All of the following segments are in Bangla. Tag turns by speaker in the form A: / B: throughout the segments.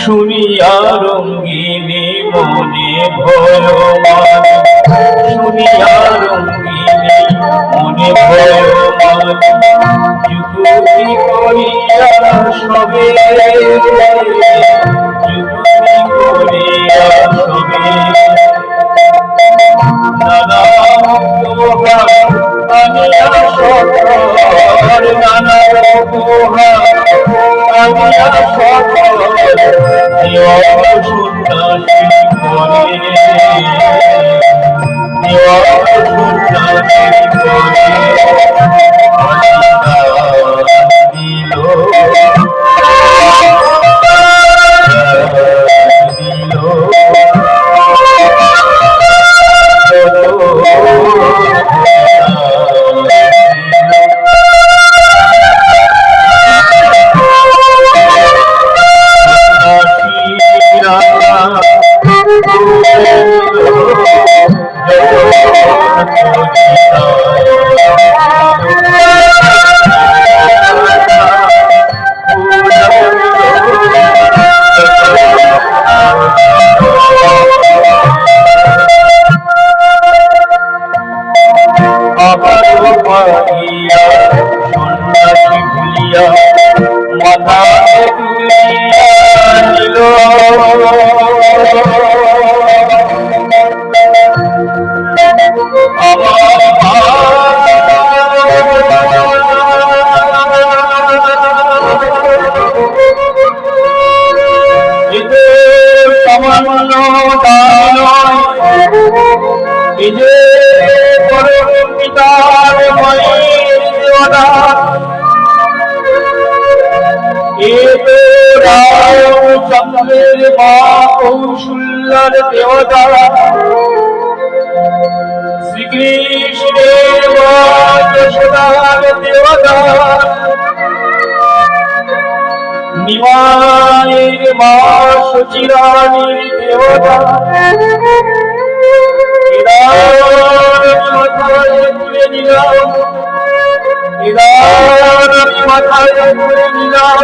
A: শুনিয়া রঙ্গিনী মনে ভয়মান শুনিয়া সবে নানা উপহার আনিয়া সকল নানা উপহার আনিয়া সকল সন্ন্যাসী করে Thank you. মাথা কৌশল্যার দেবতা শ্রীকৃষ্ণের যশোদার দেবতা নিমায়ের মা সচিরানীর দেবতা মাথায় তুলে নিলাম এবার আমি মাথায় তুলে নিলাম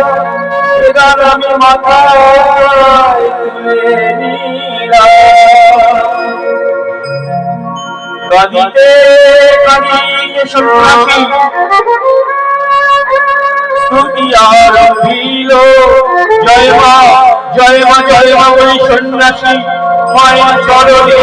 A: আমি মাথায় কাঁদিতে কাঁদিতে সন্ন্যাসী। স্তুতি আরম্ভিল জয় মা জয় মা জয় মা ওই সন্ন্যাসী। মায়ের চরণে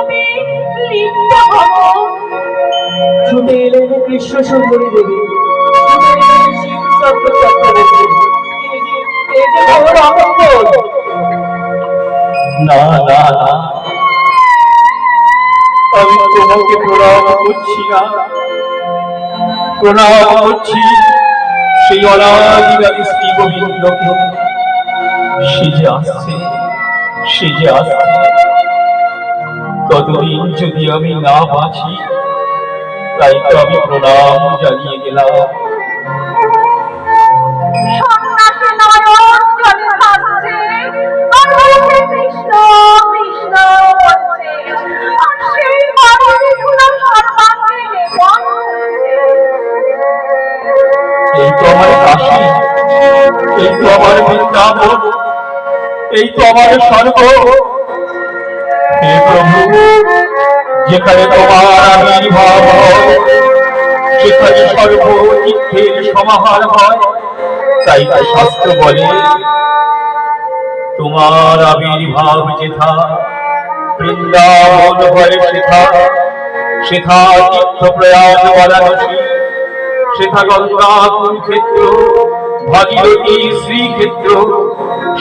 A: আমার মা গো। ছুটে এলেন কৃষ্ণ সুন্দরী দেবী। না না না। আমি তোমাকে প্রণাম করছি না। প্রণাম করছি সেই অনাদিবাদী শ্রী গোবিন্দকে। সে যে আসছে সে যে আসছে। কতদিন যদি আমি না বাঁচি তাই তো আমি প্রণাম জানিয়ে গেলাম। এই তো আমার কাশি এই তো আমার বৃন্দাবন এই তো আমার স্বর্গ। হে প্রভু যেখানে তোমার আবির্ভাব সেখানে সর্ব তীর্থের সমাহার হয়, তাই শাস্ত্র বলে, তোমার আবির্ভাব যেথা, বৃন্দাবন হয় সেথা সেথা তীর্থ প্রয়াণ বারাণসী, সেথা গঙ্গা কুরুক্ষেত্র ভাগীরথী শ্রীক্ষেত্র,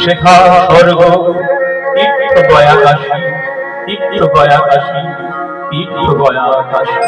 A: সেথা স্বর্গ তীর্থ গয়াকাশী তীর্থ গয়াকাশী তীর্থ গয়াকাশী